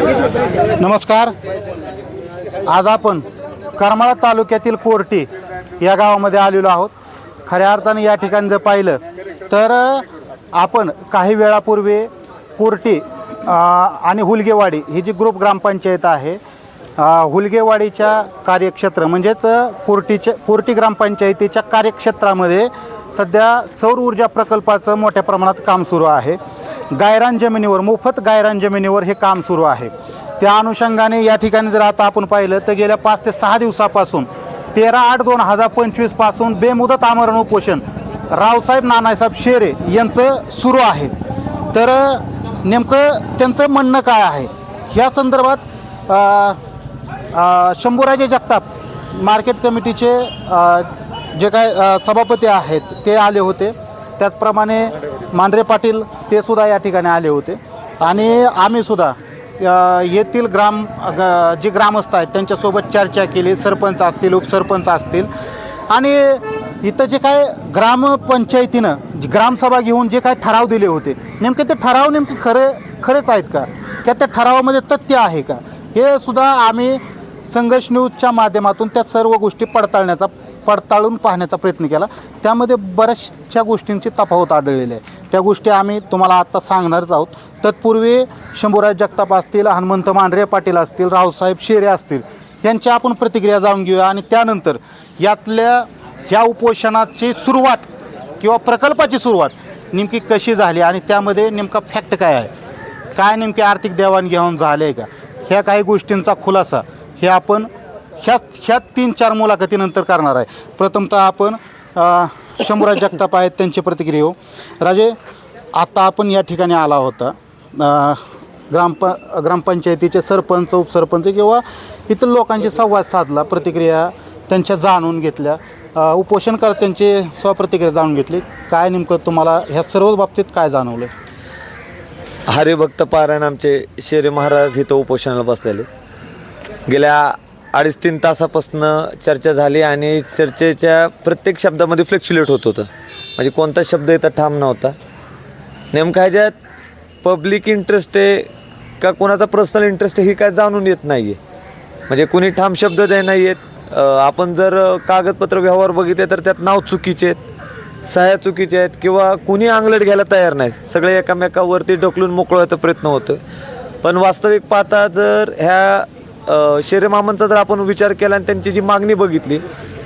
नमस्कार. आज आपण करमाळा तालुक्यातील कोर्टी या गावामध्ये आलेलो आहोत. खऱ्या अर्थाने या ठिकाणी जर पाहिलं तर आपण काही वेळापूर्वी कोर्टी आणि हुलगेवाडी ही जी ग्रुप ग्रामपंचायत आहे हुलगेवाडीच्या कार्यक्षेत्र म्हणजेच कोर्टीच्या कोर्टी ग्रामपंचायतीच्या कार्यक्षेत्रामध्ये सध्या सौर ऊर्जा प्रकल्पाचं मोठ्या प्रमाणात काम सुरू आहे. गायरान जमिनीवर मोफत गायरान जमिनीवर हे काम सुरू आहे. त्या अनुषंगाने या ठिकाणी जर आता आपण पाहिलं तर गेल्या पाच ते सहा दिवसापासून तेरा आठ दोन हजार पंचवीसपासून बेमुदत आमरण उपोषण रावसाहेब नानासाहेब शेरे यांचं सुरू आहे. तर नेमकं त्यांचं म्हणणं काय आहे? ह्या संदर्भात शंभूराजे जगताप मार्केट कमिटीचे जे काय सभापती आहेत ते आले होते. त्याचप्रमाणे मांढरे पाटील ते सुद्धा या ठिकाणी आले होते. आणि आम्ही सुद्धा येथील ग्राम ग- जे ग्रामस्थ आहेत त्यांच्यासोबत चर्चा केली. सरपंच असतील उपसरपंच असतील. आणि इथं जे काय ग्रामपंचायतीनं ग्रामसभा घेऊन जे काय ठराव दिले होते नेमके ते ठराव नेमके खरे खरेच आहेत का? त्या त्या ठरावामध्ये तथ्य आहे का? हे सुद्धा आम्ही संघर्ष न्यूजच्या माध्यमातून त्या सर्व गोष्टी पडताळण्याचा पडताळून पाहण्याचा प्रयत्न केला. त्यामध्ये बऱ्याचशा गोष्टींची तफावत आढळलेली आहे. त्या गोष्टी आम्ही तुम्हाला आत्ता सांगणारच आहोत. तत्पूर्वी शंभूराज जगताप असतील हनुमंत मांढरे पाटील असतील रावसाहेब शेरे असतील यांच्या आपण प्रतिक्रिया जाणून घेऊया. आणि त्यानंतर यातल्या ह्या उपोषणाची सुरुवात किंवा प्रकल्पाची सुरुवात नेमकी कशी झाली आणि त्यामध्ये नेमका फॅक्ट काय आहे? काय नेमकी आर्थिक देवाणघेवाण झाले आहे का? ह्या काही गोष्टींचा खुलासा हे आपण ह्या ह्या तीन चार मुलाखतीनंतर करणार आहे. प्रथमतः आपण अ, शंभूराज जगताप आहेत त्यांची प्रतिक्रिया हो राजे आता आपण या ठिकाणी आला होता. ग्रामप ग्रामपंचायतीचे सरपंच उपसरपंच किंवा इतर लोकांशी संवाद साधला प्रतिक्रिया त्यांच्या जाणून घेतल्या. अ, उपोषणकर्त्यांची स्वप्रतिक्रिया जाणून घेतली. काय नेमकं तुम्हाला ह्या सर्व बाबतीत काय जाणवलं? हरिभक्त पारायण आमचे शेरे महाराज इथं उपोषणाला बसलेले. गेल्या अडीच तीन तासापासनं चर्चा झाली आणि चर्चेच्या प्रत्येक शब्दामध्ये फ्लेक्च्युलेट होत होतं. म्हणजे कोणता शब्द इथं ठाम नव्हता. नेमका ह्याच्यात पब्लिक इंटरेस्ट आहे का कोणाचा पर्सनल इंटरेस्ट आहे ही काय जाणून येत नाही आहे म्हणजे कुणी ठाम शब्द दे नाही आहेत आपण जर कागदपत्र व्यवहार बघितले तर त्यात नाव चुकीचे आहेत सह्या चुकीचे आहेत किंवा कुणी आंगलट घ्यायला तयार नाही सगळे एकामेकावरती ढकलून मोकळवायचा प्रयत्न होतो पण वास्तविक पाहता जर ह्या शेरेमामांचा जर आपण विचार केला आणि त्यांची जी मागणी बघितली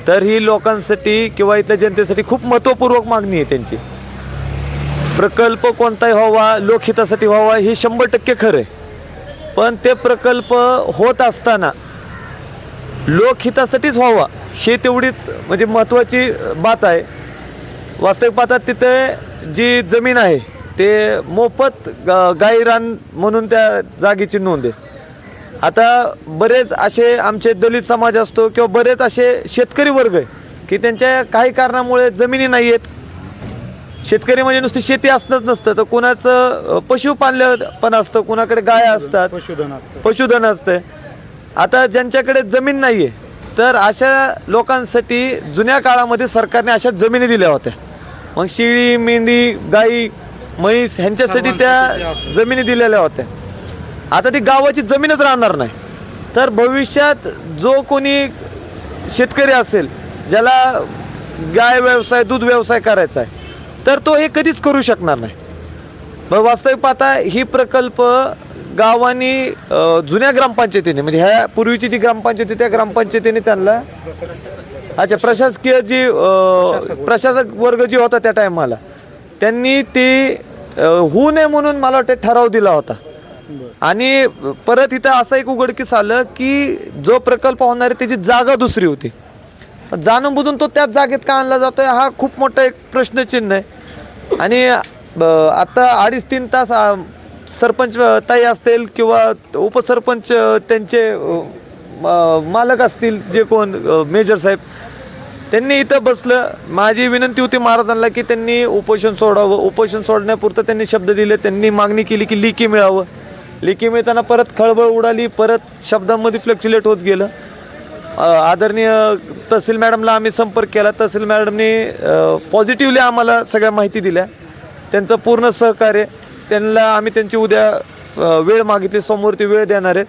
तर ही लोकांसाठी किंवा इथल्या जनतेसाठी खूप महत्त्वपूर्वक मागणी आहे त्यांची. प्रकल्प कोणताही व्हावा लोकहितासाठी व्हावा हे शंभर टक्के खरं आहे. पण ते प्रकल्प होत असताना लोकहितासाठीच व्हावा हे तेवढीच म्हणजे महत्त्वाची बात आहे. वास्तविक पाहतात तिथे जी जमीन आहे ते मोफत ग- गाईरान म्हणून त्या जागेची नोंद आहे. आता बरेच असे आमचे दलित समाज असतो किंवा बरेच असे शेतकरी वर्ग आहे की त्यांच्या काही कारणामुळे जमिनी नाही आहेत. शेतकरी म्हणजे नुसती शेती असणंच नसतं. तर कुणाचं अ, पशुपाल्य पण असतं कुणाकडे गाय असतात पशुधन असतं. पशुधन असतं. आता ज्यांच्याकडे जमीन नाही आहे तर अशा लोकांसाठी जुन्या काळामध्ये सरकारने अशा जमिनी दिल्या होत्या. मग शिळी मेंढी गाई म्हैस ह्यांच्यासाठी त्या जमिनी दिलेल्या होत्या. आता ती गावाची जमीनच राहणार नाही. तर भविष्यात जो कोणी शेतकरी असेल ज्याला गाय व्यवसाय दूध व्यवसाय करायचा आहे तर तो हे कधीच करू शकणार नाही. मग वास्तविक पाहता ही प्रकल्प गावांनी जुन्या ग्रामपंचायतीने म्हणजे ह्या पूर्वीची जी ग्रामपंचायत होती त्या ग्रामपंचायतीने त्यांना अच्छा प्रशासकीय जी प्रशासक वर्ग जी होता त्या टायमाला त्यांनी ती होऊ नये म्हणून मला वाटतं ठराव दिला होता. आणि परत इथं असं एक उघडकीस आलं की जो प्रकल्प होणार आहे त्याची जागा दुसरी होती. जाणून बुजून तो त्याच जागेत का आणला जातोय हा खूप मोठा एक प्रश्नचिन्ह आहे. आणि ब- आता अडीच तीन तास सरपंच ताई असतील किंवा उपसरपंच त्यांचे मालक असतील जे कोण मेजर साहेब त्यांनी इथं बसलं. माझी विनंती होती महाराजांना की त्यांनी उपोषण सोडावं. उपोषण सोडण्यापुरतं त्यांनी शब्द दिले. त्यांनी मागणी केली की लिखी मिळावं. लिखी मिळताना परत खळबळ उडाली परत शब्दांमध्ये फ्लक्च्युलेट होत गेलं. आदरणीय तहसील मॅडमला आम्ही संपर्क केला. तहसील मॅडमने पॉझिटिव्हली आम्हाला सगळ्या माहिती दिल्या. त्यांचं पूर्ण सहकार्य त्यांना आम्ही त्यांची उद्या वेळ मागितली समोर ते वेळ देणार आहेत.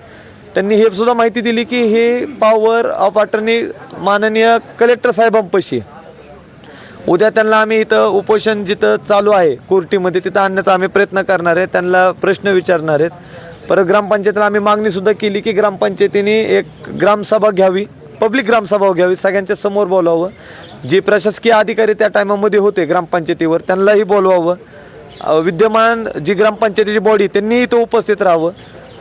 त्यांनी हे सुद्धा माहिती दिली की हे पॉवर ऑफ अटर्नी माननीय कलेक्टर साहेबांपाशी आहे. उद्या त्यांना आम्ही इथं उपोषण जिथं चालू आहे कोर्टीमध्ये तिथं आणण्याचा आम्ही प्रयत्न करणार आहे त्यांना प्रश्न विचारणार आहेत. परत ग्रामपंचायतीला आम्ही मागणीसुद्धा केली की ग्रामपंचायतीने एक ग्रामसभा घ्यावी पब्लिक ग्रामसभा घ्यावी सगळ्यांच्या समोर बोलावं. जे प्रशासकीय अधिकारी त्या टायमामध्ये होते ग्रामपंचायतीवर त्यांनाही बोलवावं. विद्यमान जी ग्रामपंचायतीची बॉडी त्यांनी इथं उपस्थित राहावं.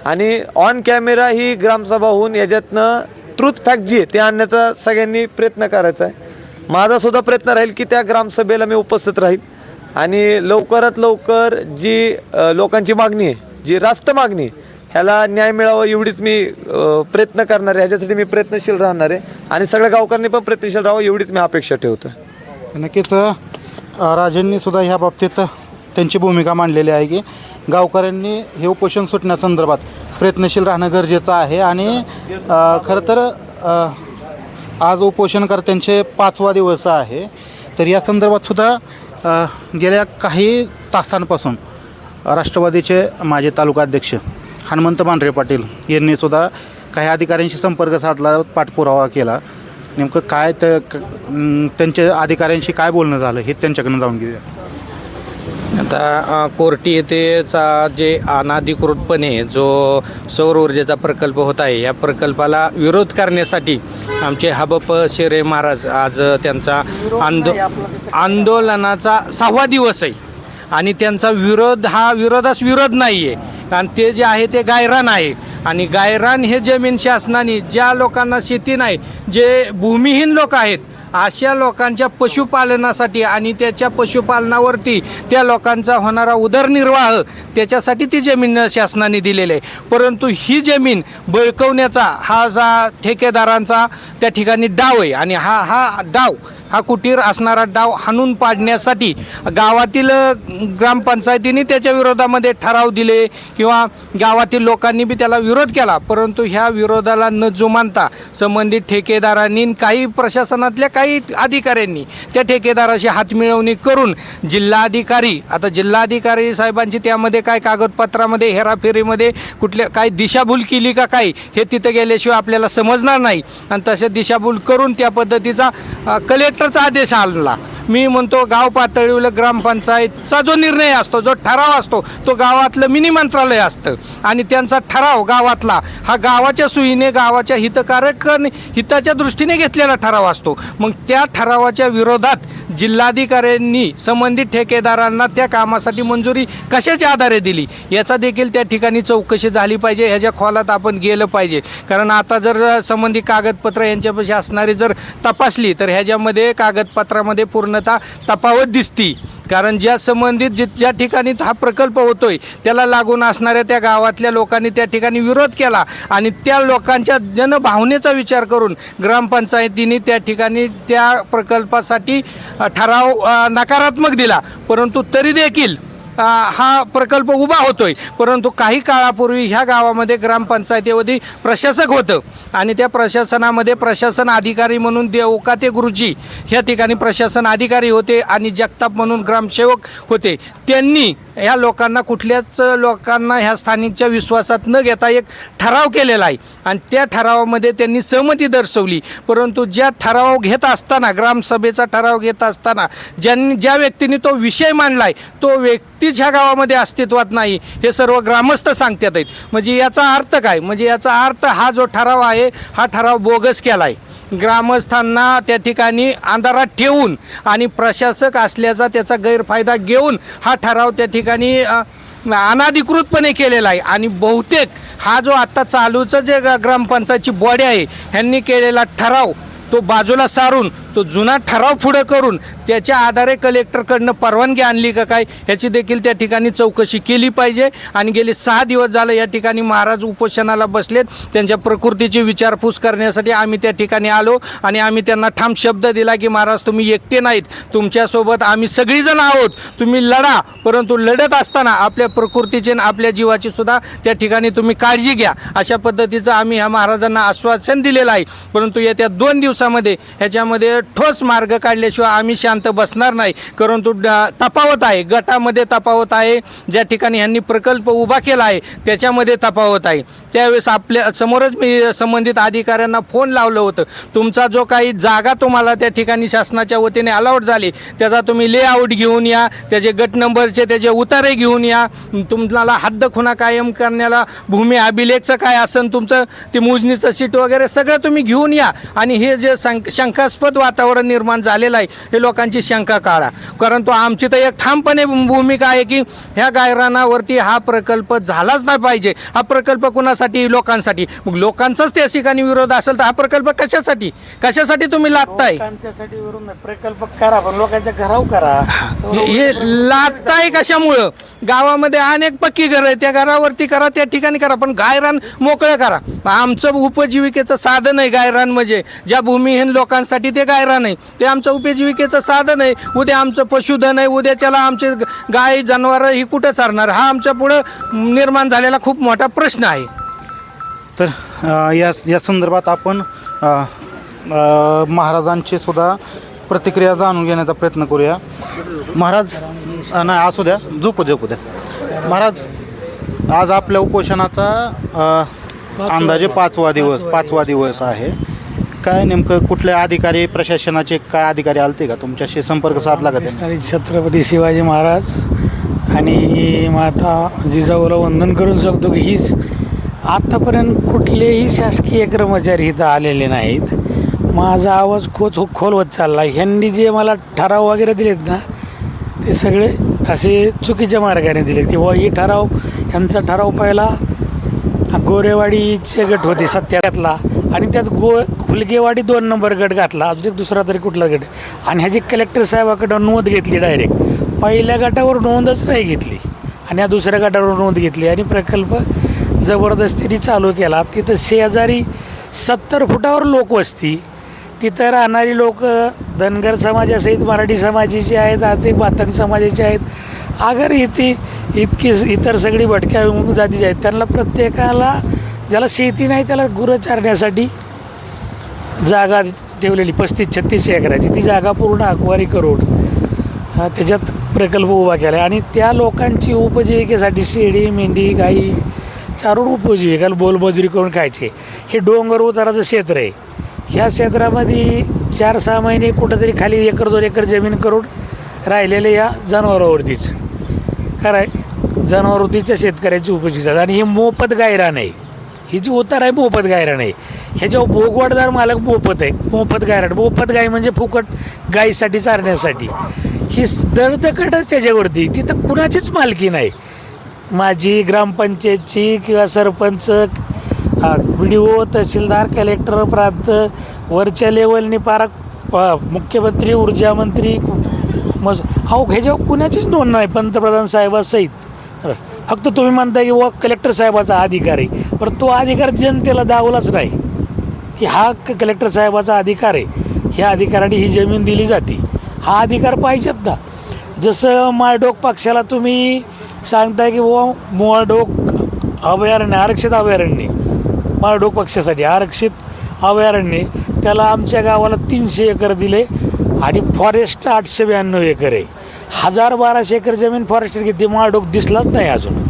आणि ऑन कॅमेरा ही ग्रामसभा होऊन याच्यातनं ट्रूथ फॅक्ट जी आहे ते आणण्याचा सगळ्यांनी प्रयत्न करायचा आहे. माझा सुद्धा प्रयत्न राहील की त्या ग्रामसभेला मी उपस्थित राहील. आणि लवकरात लवकर जी लोकांची मागणी आहे जी रास्त मागणी आहे ह्याला न्याय मिळावा एवढीच मी प्रयत्न करणार आहे. ह्याच्यासाठी मी प्रयत्नशील राहणार आहे. आणि सगळ्या गावकऱ्यांनी पण प्रयत्नशील राहावं एवढीच मी अपेक्षा ठेवतो. नक्कीच राजेंनी सुद्धा ह्या बाबतीत त्यांची भूमिका मांडलेली आहे की गावकऱ्यांनी हे उपोषण सुटण्यासंदर्भात प्रयत्नशील राहणं गरजेचं आहे. आणि खरं तर आज उपोषणकर्त्यांचे पाचवा दिवस आहे. तर या संदर्भात सुद्धा गेल्या काही तासांपासून राष्ट्रवादीचे माजी तालुकाध्यक्ष हनुमंत मांढरे पाटील यांनी सुद्धा काही अधिकाऱ्यांशी संपर्क साधला पाठपुरावा केला. नेमकं काय ते त्यांच्या अधिकाऱ्यांशी काय बोलणं झालं हे त्यांच्याकडनं जाऊन घेऊया. आता अ, कोर्टी येथेचा जे अनाधिकृतपणे जो सौर ऊर्जेचा प्रकल्प होत आहे या प्रकल्पाला विरोध करण्यासाठी आमचे हबप शेरे महाराज आज त्यांचा आंदो आंदोलनाचा सहावा दिवस आहे. आणि त्यांचा विरोध हा विरोधास विरोध नाही आहे कारण ते जे आहे ते गायरान आहे. आणि गायरान हे जमीन शासनाने ज्या लोकांना शेती नाही जे भूमिहीन लोक आहेत अशा लोकांच्या पशुपालनासाठी आणि त्याच्या पशुपालनावरती त्या लोकांचा होणारा उदरनिर्वाह त्याच्यासाठी ती जमीन शासनाने दिलेली आहे. परंतु ही जमीन बळकवण्याचा हा जा ठेकेदारांचा त्या ठिकाणी डाव आहे. आणि हा हा डाव हा कुटीर असणारा डाव हाणून पाडण्यासाठी गावातील ग्रामपंचायतीने त्याच्या विरोधामध्ये ठराव दिले किंवा गावातील लोकांनी बी त्याला विरोध केला. परंतु ह्या विरोधाला न जुमानता संबंधित ठेकेदारांनी काही प्रशासनातल्या काही अधिकाऱ्यांनी त्या ठेकेदाराशी हातमिळवणी करून जिल्हाधिकारी आता जिल्हाधिकारी साहेबांची त्यामध्ये काय कागदपत्रामध्ये हेराफेरीमध्ये कुठल्या काय दिशाभूल केली का काय हे तिथं गेल्याशिवाय आपल्याला समजणार नाही. आणि तसे दिशाभूल करून त्या पद्धतीचा कलेक्टर कलेक्टरचा आदेश आणला मी म्हणतो गाव पातळीवर ग्रामपंचायतचा जो निर्णय असतो जो ठराव असतो तो गावातलं मिनी मंत्रालय असतं. आणि त्यांचा ठराव गावातला हा गावाच्या सुईने गावाच्या हितकारक हिताच्या दृष्टीने घेतलेला ठराव असतो. मग त्या ठरावाच्या विरोधात जिल्हाधिकाऱ्यांनी संबंधित ठेकेदारांना त्या कामासाठी मंजुरी कशाच्या आधारे दिली? याचा देखील त्या ठिकाणी चौकशी झाली पाहिजे ह्याच्या खोलात आपण गेलं पाहिजे. कारण आता जर संबंधित कागदपत्र यांच्यापाशी असणारी जर तपासली तर ह्याच्यामध्ये कागदपत्रामध्ये पूर्णतः तफावत दिसती. कारण ज्या संबंधित जि ज्या ठिकाणी हा प्रकल्प होतोय त्याला लागून असणाऱ्या त्या गावातल्या लोकांनी त्या ठिकाणी विरोध केला आणि त्या लोकांच्या जनभावनेचा विचार करून ग्रामपंचायतीने त्या ठिकाणी त्या प्रकल्पासाठी ठराव नकारात्मक दिला. परंतु तरी देखील हा प्रकल्प उभा होतोय. परंतु काही काळापूर्वी ह्या गावामध्ये ग्रामपंचायतीमध्ये प्रशासक होतं. आणि त्या प्रशासनामध्ये प्रशासन अधिकारी म्हणून देवकाते गुरुजी ह्या ठिकाणी प्रशासन अधिकारी होते आणि जगताप म्हणून ग्रामसेवक होते. त्यांनी ह्या लोकांना कुठल्याच लोकांना ह्या स्थानिकच्या विश्वासात न घेता एक ठराव केलेला आहे. आणि त्या ठरावामध्ये त्यांनी सहमती दर्शवली. परंतु ज्या ठराव घेत असताना ग्रामसभेचा ठराव घेत असताना ज्यांनी ज्या व्यक्तीने तो विषय मांडला आहे तो व्यक्तीच ह्या गावामध्ये अस्तित्वात नाही. हे सर्व ग्रामस्थ सांगतात आहेत. म्हणजे याचा अर्थ काय? म्हणजे याचा अर्थ हा जो ठराव आहे हा ठराव बोगस केला आहे ग्रामस्थांना त्या ठिकाणी अंधारात ठेवून आणि प्रशासक असल्याचा त्याचा गैरफायदा घेऊन हा ठराव त्या ठिकाणी अनाधिकृतपणे केलेला आहे. आणि बहुतेक हा जो आत्ता चालूचं जे ग्रामपंचायतची बॉडी आहे ह्यांनी केलेला ठराव तो बाजूला सारून तो जुना ठराव पुढं करून त्याच्या आधारे कलेक्टरकडनं परवानगी आणली का काय ह्याची देखील त्या ठिकाणी चौकशी केली पाहिजे. आणि गेले सहा दिवस झालं या ठिकाणी महाराज उपोषणाला बसलेत. त्यांच्या प्रकृतीची विचारपूस करण्यासाठी आम्ही त्या ठिकाणी आलो आणि आम्ही त्यांना ठाम शब्द दिला की महाराज तुम्ही एकटे नाहीत. तुमच्यासोबत आम्ही सगळीजण आहोत. तुम्ही लढा परंतु लढत असताना आपल्या प्रकृतीची आणि आपल्या जीवाची सुद्धा त्या ठिकाणी तुम्ही काळजी घ्या. अशा पद्धतीचं आम्ही ह्या महाराजांना आश्वासन दिलेलं आहे. परंतु येत्या दोन दिवसामध्ये ह्याच्यामध्ये ठोस मार्ग काढल्याशिवाय आम्ही शांत बसणार नाही. परंतु तपावत तफावत आहे. गटामध्ये तफावत आहे. ज्या ठिकाणी ह्यांनी प्रकल्प उभा केला आहे त्याच्यामध्ये तफावत आहे. त्यावेळेस आपल्या समोरच मी संबंधित अधिकाऱ्यांना फोन लावलं होतं. तुमचा जो काही जागा तुम्हाला त्या ठिकाणी शासनाच्या वतीने अलाउट झाली त्याचा तुम्ही लेआउट घेऊन या त्याचे गट नंबरचे त्याचे उतारे घेऊन या. तुम्हाला हद्द खुणा कायम करण्याला भूमी अभिलेखचं काय असेल तुमचं ते मोजणीचं सीट वगैरे सगळं तुम्ही घेऊन या. आणि हे जे शंकास्पद वातावरण निर्माण झालेलं आहे. हे लोकांची शंका काढा. परंतु आमची तर एक ठामपणे भूमिका आहे की ह्या गायरानावरती हा प्रकल्प झालाच नाही पाहिजे. हा प्रकल्प कुणासाठी? लोकांसाठी. मग लोकांचाच त्या ठिकाणी विरोध असेल तर हा प्रकल्प कशासाठी? कशासाठी तुम्ही वरून नाही, प्रकल्प करा पण लोकांच्या घराव करा. हे लागताय कशामुळं? गावामध्ये अनेक पक्की घरं आहे त्या घरावरती करा त्या ठिकाणी करा पण गायरान मोकळं करा. आमचं उपजीविकेचं साधन आहे गायरान म्हणजे. ज्या भूमिहीन लोकांसाठी ते गायरान आहे ते आमचं उपजीविकेचं साधन आहे. उद्या आमचं पशुधन आहे. उद्याच्याला आमचे ग- गाय जनावरं ही कुठं चालणार हा आमच्या पुढं निर्माण झालेला खूप मोठा प्रश्न आहे. तर अ, या या संदर्भात आपण अ, अ, महाराजांची सुद्धा प्रतिक्रिया जाणून घेण्याचा प्रयत्न करूया. महाराज अ, नाही असू द्या. झोपू झोपू द्या महाराज आज आपल्या उपोषणाचा अ, अंदाजे पाचवा दिवस पाचवा दिवस आहे. काय नेमकं कुठले अधिकारी प्रशासनाचे काय अधिकारी आलते का? तुमच्याशी संपर्क साधला का त्यांनी? आणि छत्रपती शिवाजी महाराज आणि माता जिजाऊला वंदन करून सांगतो की हीच आत्तापर्यंत कुठलेही शासकीय कर्मचारी इथं आलेले नाहीत. माझा आवाज खोत खोलवत चालला ह्यांनी जे मला ठराव वगैरे दिलेत ना ते सगळे असे चुकीच्या मार्गाने दिलेत किंवा ही ठराव ह्यांचा ठराव पहिला गोरेवाडीचे गट होते सत्यातला. आणि त्यात गो खुलगेवाडी दोन नंबर गट घातला अजून एक दुसरा तरी कुठला गट? आणि ह्याची कलेक्टर साहेबाकडं नोंद घेतली डायरेक्ट पहिल्या गटावर नोंदच नाही घेतली आणि या दुसऱ्या गटावर नोंद घेतली आणि प्रकल्प जबरदस्तीने चालू केला. तिथं शेजारी सत्तर फुटावर लोक वसती. तिथं राहणारी लोक धनगर समाजासहित मराठी समाजाची आहेत आर्थिक बातंग समाजाची आहेत. अगर इथे इतकी इतर सगळी भटक्या जातीची आहेत त्यांना प्रत्येकाला ज्याला शेती नाही त्याला गुरं चारण्यासाठी जागा ठेवलेली पस्तीस छत्तीस एकराची. ती जागा पूर्ण अकवारी करून हा, त्याच्यात प्रकल्प उभा केला आहे आणि त्या लोकांची उपजीविकेसाठी शेळी मेंढी गाई चारून उपजीविकाला बोलबोजरी करून खायचे. हे डोंगर उताराचं क्षेत्र आहे. ह्या क्षेत्रामध्ये चार सहा महिने कुठंतरी खाली एकर दोन एकर जमीन करून राहिलेले या जनावरावरतीच. कराय जनावरवरतीच्या शेतकऱ्याची उपजीविका. आणि हे मोफत गायरान आहे. ही जी उतार आहे मोफत गायरण आहे ह्याच्यावर भोगवाडदार मालक मोफत आहे मोफत गायरण मोफत गाय म्हणजे फुकट गायीसाठी चारण्यासाठी. ही दळदकटच त्याच्यावरती तिथं कुणाचीच मालकी नाही. माझी ग्रामपंचायतची किंवा sarpanch B D O tehsildar collector प्रांत वरच्या लेवलने पारक मुख्यमंत्री ऊर्जा मंत्री मग अहो ह्याच्यावर कुणाचीच नोंद नाही पंतप्रधान साहेबासहित. फक्त तुम्ही म्हणता की व कलेक्टर साहेबाचा अधिकार आहे. पण तो अधिकार जनतेला दावलाच नाही. की हा क- कलेक्टर साहेबाचा अधिकार आहे. ह्या अधिकाराने ही जमीन दिली जाते. हा अधिकार पाहिजेत ना. जसं माळडोक पक्षाला तुम्ही सांगताय की व मोळडोक अभयारण्य आरक्षित अभयारण्य. माळडोक पक्षासाठी आरक्षित अभयारण्य. त्याला आमच्या गावाला तीनशे एकर दिले आणि फॉरेस्ट आठशे ब्याण्णव एकर आहे. हजार बाराशे एकर जमीन फॉरेस्ट घेतली माळडोक दिसलाच नाही अजून.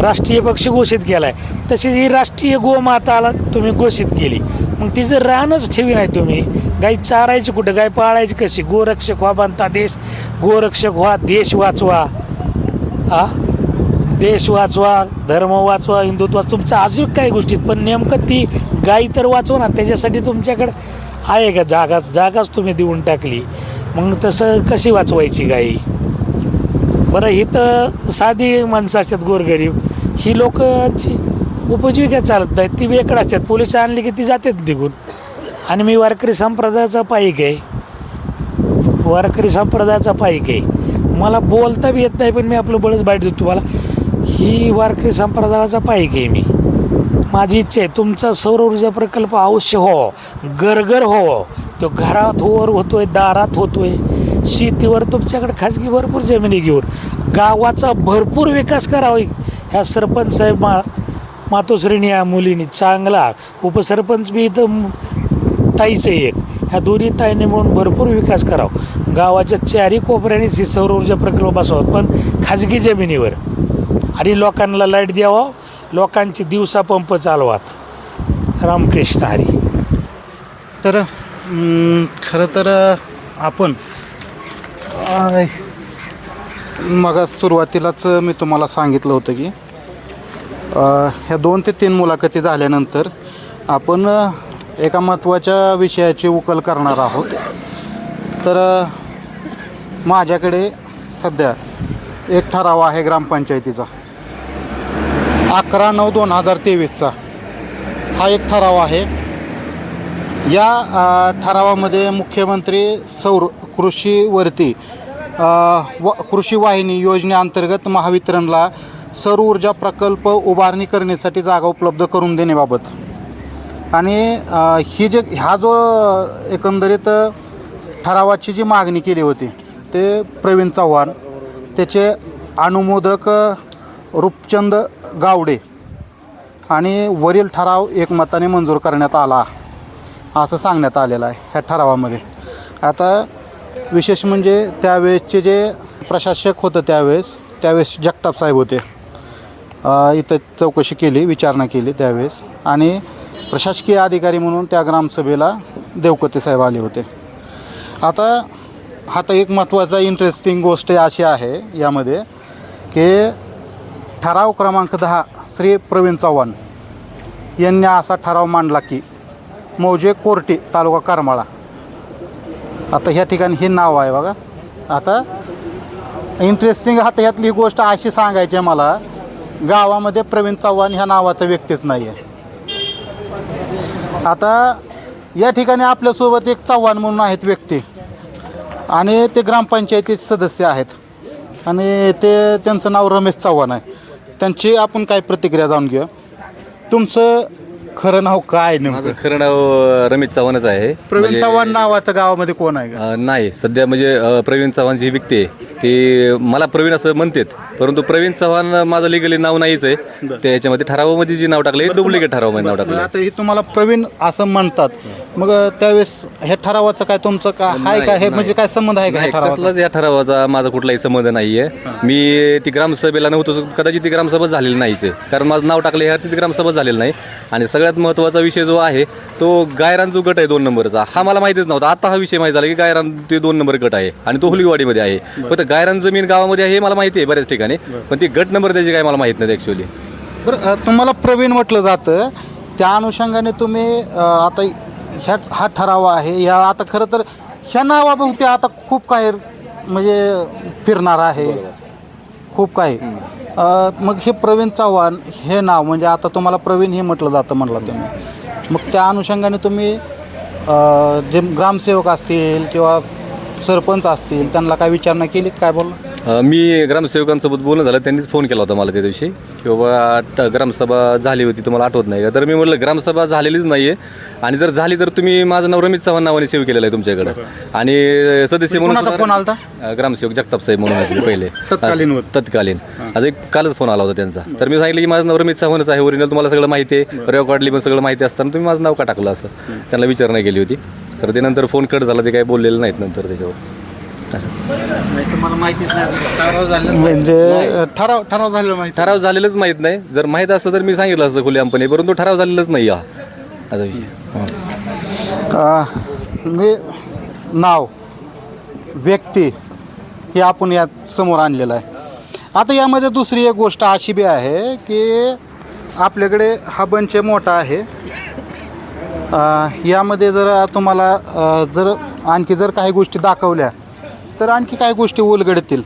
राष्ट्रीय पक्षी घोषित केला आहे तशीच ही राष्ट्रीय गोमाताला तुम्ही घोषित केली. मग तिचं रानच ठेवी नाही तुम्ही गाई चारायची कुठं गाय पाळायची कशी? गोरक्षक व्हा बनता देश गोरक्षक व्हा देश वाचवा. हा देश वाचवा धर्म वाचवा हिंदुत्व तुमचं अजून काही गोष्टीत पण नेमकं ती गाई तर वाचवा ना त्याच्यासाठी तुमच्याकडं आहे का जागा जागाच तुम्ही देऊन टाकली. मग तसं कशी वाचवायची गाई? बरं ही तर साधी माणसं असतात गोरगरीब. ही लोकची उपजीविका चालत नाहीत ती वेकडं असतात. पोलीस आणली की ती जातात निघून. आणि मी वारकरी संप्रदायाचा पाईक आहे. वारकरी संप्रदायाचा पाईक आहे. मला बोलता बी येत नाही पण मी आपलं बळच बाहेर देतो तुम्हाला. ही वारकरी संप्रदायाचा पाईक आहे मी. माझी इच्छा आहे तुमचा सौर ऊर्जा प्रकल्प अवश्य हो गरगर हो. तो घरात होवर होतोय दारात होतोय. शेतीवर तुमच्याकडे खाजगी भरपूर जमिनी घेऊन गावाचा भरपूर विकास करावा. ह्या सरपंच साहेब मा मातोश्रीनी या मुलीनी चांगला उपसरपंच बी इथं ताईचं एक. ह्या दोन्ही ताईने मिळून भरपूर विकास करावा. गावाच्या चारी कोपऱ्याने ही सौर ऊर्जा प्रकल्प बसवावा पण खाजगी जमिनीवर. आणि लोकांना लाइट द्यावा. लोकांची दिवसा पंप चालवात. रामकृष्ण हरी. तर खरं तर आपण मग सुरुवातीलाच मी तुम्हाला सांगितलं होतं की ह्या दोन ते तीन मुलाखती झाल्यानंतर आपण एका महत्त्वाच्या विषयाची उकल करणार आहोत. तर माझ्याकडे सध्या एक ठराव आहे ग्रामपंचायतीचा. अकरा नऊ दोन हजार तेवीसचा. हा एक ठराव आहे. या ठरावामध्ये मुख्यमंत्री सौर कृषीवरती व कृषी वाहिनी योजनेअंतर्गत महावितरणला सौर ऊर्जा प्रकल्प उभारणी करण्यासाठी जागा उपलब्ध करून देण्याबाबत. आणि ही जे ह्या जो एकंदरीत ठरावाची जी मागणी केली होती ते प्रवीण चव्हाण त्याचे अनुमोदक रूपचंद गावडे आणि वरील ठराव एकमताने मंजूर करण्यात आला. असं सांगण्यात आलेलं आहे ह्या ठरावामध्ये. आता विशेष म्हणजे त्यावेळेसचे जे प्रशासक होतं त्यावेळेस त्यावेळेस जगताप साहेब होते. इथं चौकशी केली विचारणा केली त्यावेळेस आणि प्रशासकीय अधिकारी म्हणून त्या ग्रामसभेला देवकते साहेब आले होते. आता आता एक महत्त्वाचा इंटरेस्टिंग गोष्ट अशी आहे यामध्ये की ठराव क्रमांक दहा श्री प्रवीण चव्हाण यांनी असा ठराव मांडला की मौजे कोर्टी तालुका करमाळा. आता ह्या ठिकाणी हे नाव आहे बघा. आता इंटरेस्टिंग आता ह्यातली गोष्ट अशी सांगायची आहे मला गावामध्ये प्रवीण चव्हाण ह्या नावाचा व्यक्तीच नाही आहे आता या ठिकाणी आपल्यासोबत एक चव्हाण म्हणून आहेत व्यक्ती. आणि ते ग्रामपंचायतीचे सदस्य आहेत. आणि ते त्यांचं नाव रमेश चव्हाण आहे. त्यांची आपण काय प्रतिक्रिया जाणून घेऊया. तुमचं खरं नाव काय माझं नेमकं? खरं नाव अ, रमेश चव्हाणच आहे. प्रवीण म्हणजे, चव्हाण नावाचं गावामध्ये कोण आहे का? अ, नाही सध्या म्हणजे अ, प्रवीण चव्हाण जी व्यक्ती आहे ती मला प्रवीण असं म्हणतात. परंतु प्रवीण चव्हाण माझं लिगली नाव नाहीच आहे. त्याच्यामध्ये ठरावामध्ये जी नाव टाकले डुप्लिकेट ठरावामध्ये नाव टाकलं आता हे तुम्हाला प्रवीण असं म्हणतात. मग त्यावेळेस हे ठरावाचं काय तुमचं का आहे का? हे म्हणजे काय संबंध आहे का नाही ह्या ठरावाचा? कसलाच या ठरावाचा माझा कुठलाही संबंध नाही आहे मी ती ग्रामसभेला नव्हतो कदाचित ती ग्रामसभा झालेली नाहीच आहे कारण माझं नाव टाकलं ह्या ती ग्रामसभा झालेली नाही. आणि सगळ्यात महत्त्वाचा विषय जो आहे तो गायरान जो गट आहे दोन नंबरचा हा मला माहितीच नव्हता. आता हा विषय माहिती झाला की गायरान ते दोन नंबर गट आहे आणि तो हुलीवाडीमध्ये आहे. फक्त गायरान जमीन गावामध्ये आहे हे मला माहिती आहे बऱ्याच ठिकाणी पण ती गट नंबर त्याची काय मला माहीत नाही ॲक्च्युली बरं अ, तुम्हाला प्रवीण म्हटलं जातं. त्या अनुषंगाने तुम्ही अ, आता ह्या हा ठराव आहे. या आता खरं तर ह्या नावाभोवती आता खूप काही म्हणजे फिरणार आहे. खूप काही. अ, मग हे प्रवीण चव्हाण हे नाव म्हणजे आता तुम्हाला प्रवीण हे म्हटलं जातं म्हणलं तुम्ही. मग त्या अनुषंगाने तुम्ही अ, जे ग्रामसेवक असतील किंवा सरपंच असतील त्यांना काय विचारणा केली? काय बोलला? अ, मी ग्रामसेवकांसोबत बोलणं झालं त्यांनीच फोन केला होता मला त्या दिवशी की बाबा ट- ग्रामसभा झाली होती तुम्हाला आठवत नाही का? तर मी म्हटलं ग्रामसभा झालेलीच नाही आहे आणि जर झाली तर तुम्ही माझं नाव रमेश चव्हाण नावाने सेव्ह केलेलं आहे तुमच्याकडं. आणि सदस्य म्हणून कोणाचा फोन आलता? अ, ग्रामसेवक जगताप साहेब म्हणून होते पहिले. तत्कालीन होते. तत्कालीन. आज एक कालच फोन आला होता त्यांचा. तर मी सांगितलं की माझं नाव रमेश चव्हाणच आहे ओरिजिनल तुम्हाला सगळं माहिती आहे. रेकॉर्डली पण सगळं माहिती असताना तुम्ही माझं नाव का टाकलं? असं. त्यांना विचारणा केली होती. तर ते नंतर फोन कट झाला ते काही बोललेलं नाहीत नंतर त्याच्यावर. असं म्हणजे ठराव ठराव झालेला माहिती ठराव झालेलंच माहीत नाही. जर माहीत असतं तर मी सांगितलं असतं खुलेआमपणे परंतु ठराव झालेलाच नाही हा. असा विषय. म्हणजे नाव व्यक्ती हे आपण यात समोर आणलेलं आहे. आता यामध्ये दुसरी एक गोष्ट अशी बी आहे की आपल्याकडे हा बंच मोठा आहे. यामध्ये जर तुम्हाला जर आणखी जर काही गोष्टी दाखवल्या तर आणखी काही गोष्टी उलगडतील?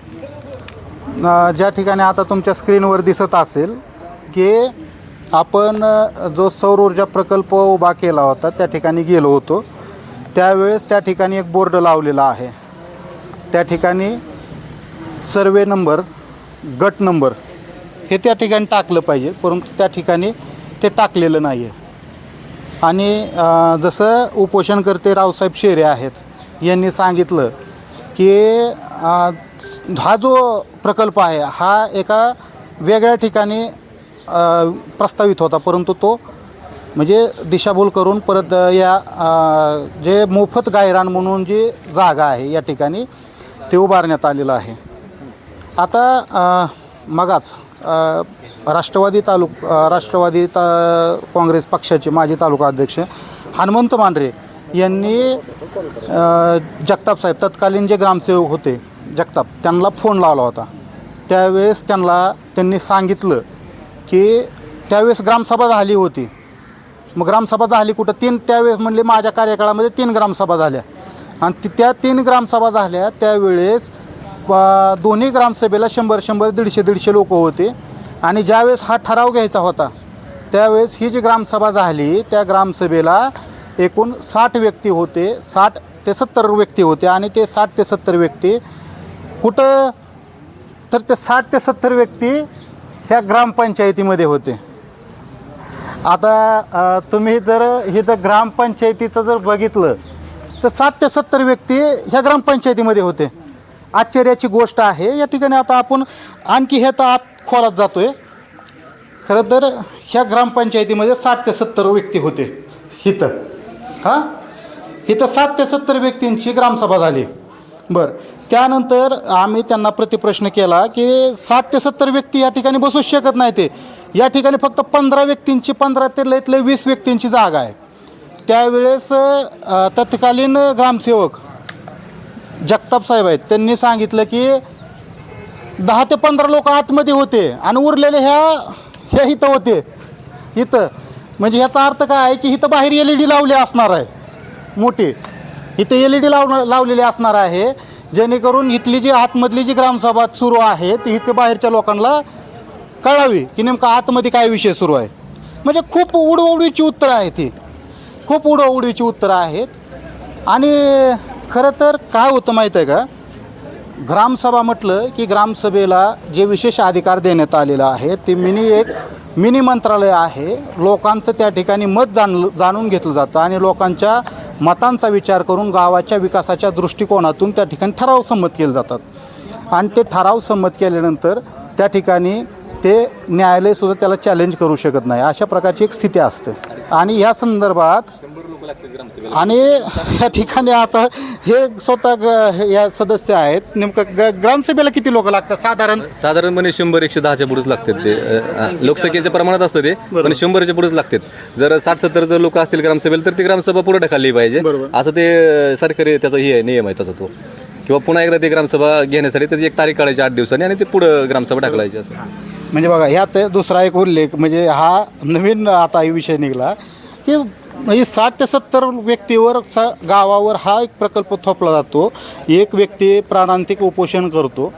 ज्या ठिकाणी आता तुमच्या स्क्रीनवर दिसत असेल की आपण जो सौर ऊर्जा प्रकल्प उभा केला होता त्या ठिकाणी गेलो होतो. त्यावेळेस त्या ठिकाणी एक बोर्ड लावलेला आहे. त्या ठिकाणी सर्वे नंबर गट नंबर हे त्या ठिकाणी टाकलं पाहिजे. परंतु त्या ठिकाणी ते टाकलेलं नाही आहे आणि जसं उपोषणकर्ते रावसाहेब शेरे आहेत यांनी सांगितलं की हा जो प्रकल्प आहे हा एका वेगळ्या ठिकाणी प्रस्तावित होता. परंतु तो म्हणजे दिशाभूल करून परत या जे मोफत गायरान म्हणून जी जागा आहे या ठिकाणी ते उभारण्यात आलेलं आहे. आता मगाच राष्ट्रवादी तालुक राष्ट्रवादी ता काँग्रेस पक्षाचे माजी तालुका अध्यक्ष हनुमंत मांढरे यांनी जगताप साहेब तत्कालीन जे ग्रामसेवक होते जगताप त्यांना फोन लावला होता. त्यावेळेस त्यांना त्यांनी सांगितलं की त्यावेळेस ग्रामसभा झाली होती. मग ग्रामसभा झाली कुठं? तीन त्यावेळेस म्हणले माझ्या कार्यकाळामध्ये तीन ग्रामसभा झाल्या. आणि ती- त्या तीन ग्रामसभा झाल्या त्यावेळेस दोन्ही ग्रामसभेला शंभर शंभर दीडशे दीडशे लोक होते. आणि ज्यावेळेस हा ठराव घ्यायचा होता त्यावेळेस ही जी ग्रामसभा झाली त्या ग्रामसभेला एकूण साठ व्यक्ती होते साठ ते सत्तर व्यक्ती होते आणि ते साठ ते सत्तर व्यक्ती कुठं तर ते साठ ते सत्तर व्यक्ती ह्या ग्रामपंचायतीमध्ये होते. आता तुम्ही जर हे जर ग्रामपंचायतीचं जर बघितलं तर साठ ते सत्तर व्यक्ती ह्या ग्रामपंचायतीमध्ये होते. आश्चर्याची गोष्ट आहे या ठिकाणी आता आपण आणखी हे तर आत खोलात जातो आहे खरं तर ह्या ग्रामपंचायतीमध्ये साठ ते सत्तर व्यक्ती होते इथं. हां? इथं सात ते सत्तर व्यक्तींची ग्रामसभा झाली. बरं. त्यानंतर आम्ही त्यांना प्रतिप्रश्न केला की सात ते सत्तर व्यक्ती या ठिकाणी बसूच शकत नाही ते. या ठिकाणी फक्त पंधरा व्यक्तींची पंधरा ते लईतले वीस व्यक्तींची जागा आहे. त्यावेळेस तत्कालीन ग्रामसेवक जगताप साहेब आहेत. त्यांनी सांगितलं की दहा ते पंधरा लोक आतमध्ये होते आणि उरलेले ह्या ह्या इथं होते. इथं. म्हणजे ह्याचा अर्थ काय आहे की इथं बाहेर एल ई डी लावले असणार आहे. मोठी. इथं एल ई डी लाव लावलेली असणार आहे. जेणेकरून इथली जी आतमधली जी ग्रामसभा सुरू आहे ती इथे बाहेरच्या लोकांना कळावी की नेमका आतमध्ये काय विषय सुरू आहे. म्हणजे खूप उडवडीची उत्तरं आहेत ती खूप उडवडीची उत्तरं आहेत. आणि खरं तर काय होतं माहीत आहे का? ग्रामसभा म्हटलं की ग्रामसभेला जे विशेष अधिकार देण्यात आलेलं आहे ते मिनी एक मिनी मंत्रालय आहे. लोकांचं त्या ठिकाणी मत जाण जाणून घेतलं जातं आणि लोकांच्या मतांचा विचार करून गावाच्या विकासाच्या दृष्टिकोनातून त्या ठिकाणी ठराव संमत केले जातात. आणि ते ठराव संमत केल्यानंतर त्या ठिकाणी ते न्यायालयसुद्धा त्याला चॅलेंज करू शकत नाही. अशा प्रकारची एक स्थिती असते. आणि ह्या संदर्भात आणि या ठिकाणी आता हे स्वतः ग- या सदस्य आहेत. नेमकं ग ग्रामसभेला किती लोक लागतात? साधारण? साधारणपणे शंभर एकशे दहाच्या पुढेच लागतात ते. अ, लोकसंख्येच्या प्रमाणात असतं ते पण शंभरच्या पुढेच लागतात. जर साठ सत्तर जर लोक असतील ग्रामसभेला तर ती ग्रामसभा पुढे ढकलली पाहिजे. असं ते अ, सरकारी त्याचा हे आहे, नियम आहे तसा तो किंवा पुन्हा एकदा ते ग्रामसभा घेण्यासाठी त्याची एक तारीख काढायची आठ दिवसांनी आणि ते पुढं ग्रामसभा ढकलायची असं. म्हणजे बघा ह्यात दुसरा एक उल्लेख म्हणजे हा नवीन आता विषय निघाला की म्हणजे साठ ते सत्तर व्यक्तीवर सा गावावर हा एक प्रकल्प थोपला जातो. एक व्यक्ती प्राणांतिक उपोषण करतो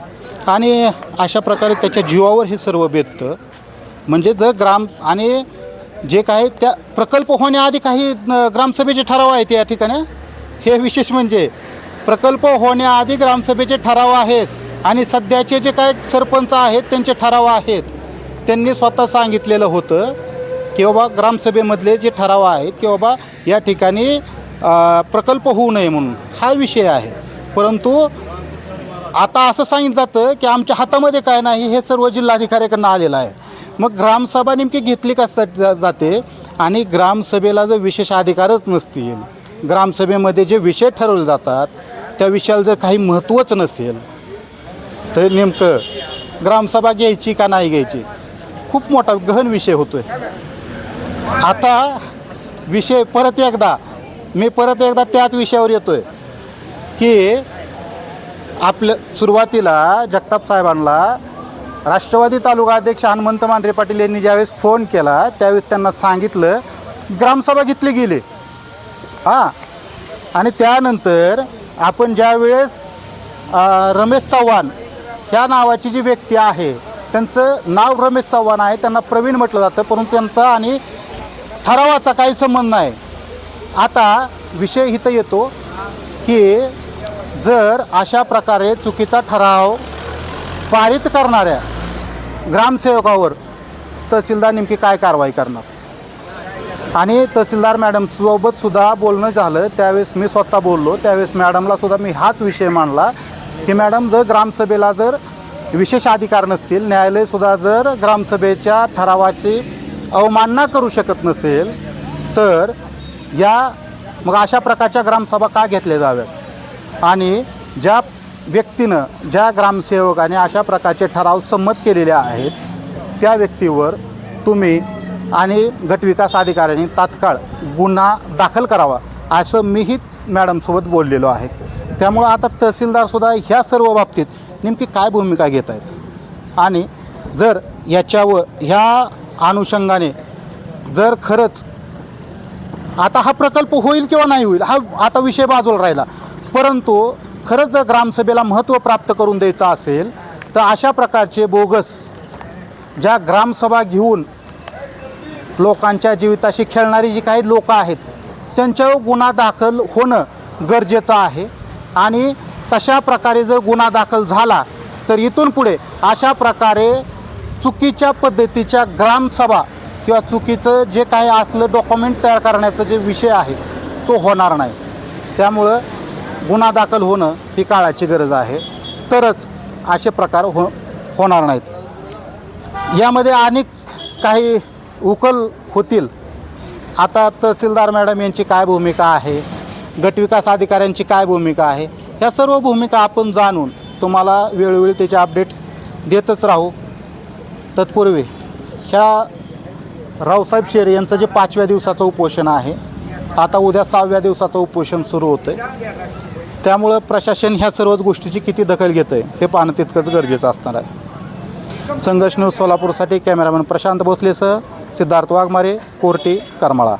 आणि अशा प्रकारे त्याच्या जीवावर हे सर्व बेततं. म्हणजे जर ग्राम आणि जे काही त्या प्रकल्प होण्याआधी काही ग्रामसभेचे ठराव आहेत या ठिकाणी? हे विशेष म्हणजे प्रकल्प होण्याआधी ग्रामसभेचे ठराव आहेत आणि सध्याचे जे काय सरपंच आहेत त्यांचे ठराव आहेत. त्यांनी स्वतः सांगितलेलं होतं की बाबा ग्रामसभेमधले जे ठराव आहेत की बाबा या ठिकाणी प्रकल्प होऊ नये म्हणून हा विषय आहे. परंतु आता असं सांगितलं जातं की आमच्या हातामध्ये काय नाही हे सर्व जिल्हाधिकाऱ्याकडनं आलेलं आहे. मग ग्रामसभा नेमकी घेतली का जाते आणि ग्रामसभेला जर विशेष अधिकारच नसतील ग्रामसभेमध्ये जे विषय ठरवले जातात त्या विषयाला जर काही महत्त्वच नसेल तर नेमकं ग्रामसभा घ्यायची का नाही घ्यायची? खूप मोठा गहन विषय होतो आहे आता विषय परत एकदा मी परत एकदा त्याच विषयावर येतो आहे की आपलं सुरुवातीला जगताप साहेबांना राष्ट्रवादी तालुका अध्यक्ष हनुमंत मांढरे पाटील यांनी ज्यावेळेस फोन केला त्यावेळेस त्यांना सांगितलं ग्रामसभा घेतली गेली. हां. आणि त्यानंतर आपण ज्यावेळेस रमेश चव्हाण ह्या नावाची जी व्यक्ती आहे त्यांचं नाव रमेश चव्हाण आहे त्यांना प्रवीण म्हटलं जातं परंतु त्यांचा आणि ठरावाचा काही संबंध नाही. आता विषय इथं येतो की जर अशा प्रकारे चुकीचा ठराव पारित करणाऱ्या ग्रामसेवकावर तहसीलदार नेमकी काय कारवाई करणार? आणि तहसीलदार मॅडमसोबतसुद्धा बोलणं झालं त्यावेळेस मी स्वतः बोललो. त्यावेळेस मॅडमलासुद्धा मी हाच विषय मांडला की मॅडम जर ग्रामसभेला जर विशेष अधिकार नसतील न्यायालयसुद्धा जर ग्रामसभेच्या ठरावाची अवमानना करू शकत नसेल तर या मग अशा प्रकारच्या ग्रामसभा का घेतल्या जाव्यात? आणि ज्या व्यक्तीनं ज्या ग्रामसेवकाने अशा प्रकारचे ठराव संमत केलेले आहेत त्या व्यक्तीवर तुम्ही आणि गटविकास अधिकाऱ्यांनी तात्काळ गुन्हा दाखल करावा असं मीही मॅडमसोबत बोललेलो आहे. त्यामुळं आता तहसीलदारसुद्धा ह्या सर्व बाबतीत नेमकी काय भूमिका घेत आहेत आणि जर याच्यावर ह्या अनुषंगाने जर खरंच आता हा प्रकल्प होईल किंवा नाही होईल हा आता विषय बाजूला राहिला. परंतु खरंच जर ग्रामसभेला महत्त्व प्राप्त करून द्यायचं असेल तर अशा प्रकारचे बोगस ज्या ग्रामसभा घेऊन लोकांच्या जीविताशी खेळणारी जी काही लोकं आहेत त्यांच्यावर गुन्हा दाखल होणं गरजेचं आहे. आणि तशा प्रकारे जर गुन्हा दाखल झाला तर इथून पुढे अशा प्रकारे चुकीच्या पद्धतीच्या ग्रामसभा किंवा चुकीचं जे काही असलं डॉक्युमेंट तयार करण्याचा जे विषय आहे तो होणार नाही. त्यामुळं गुन्हा दाखल होणं ही काळाची गरज आहे. तरच असे प्रकार हो होणार नाहीत. यामध्ये अनेक काही उकल होतील. आता तहसीलदार मॅडम यांची काय भूमिका आहे? गटविकास अधिकाऱ्यांची काय भूमिका आहे? ह्या सर्व भूमिका आपण जाणून तुम्हाला वेळोवेळी त्याचे अपडेट देतच राहू. तत्पूर्वी ह्या रावसाहेब शेरे यांचं जे पाचव्या दिवसाचं उपोषण आहे आता उद्या सहाव्या दिवसाचं उपोषण सुरू होतं आहे त्यामुळं प्रशासन ह्या सर्वच गोष्टीची किती दखल घेतं आहे हे पाहणं तितकंच गरजेचं असणार आहे. संघर्ष न्यूज सोलापूरसाठी कॅमेरामॅन प्रशांत भोसलेसह सिद्धार्थ वाघमारे कोर्टी करमाळा.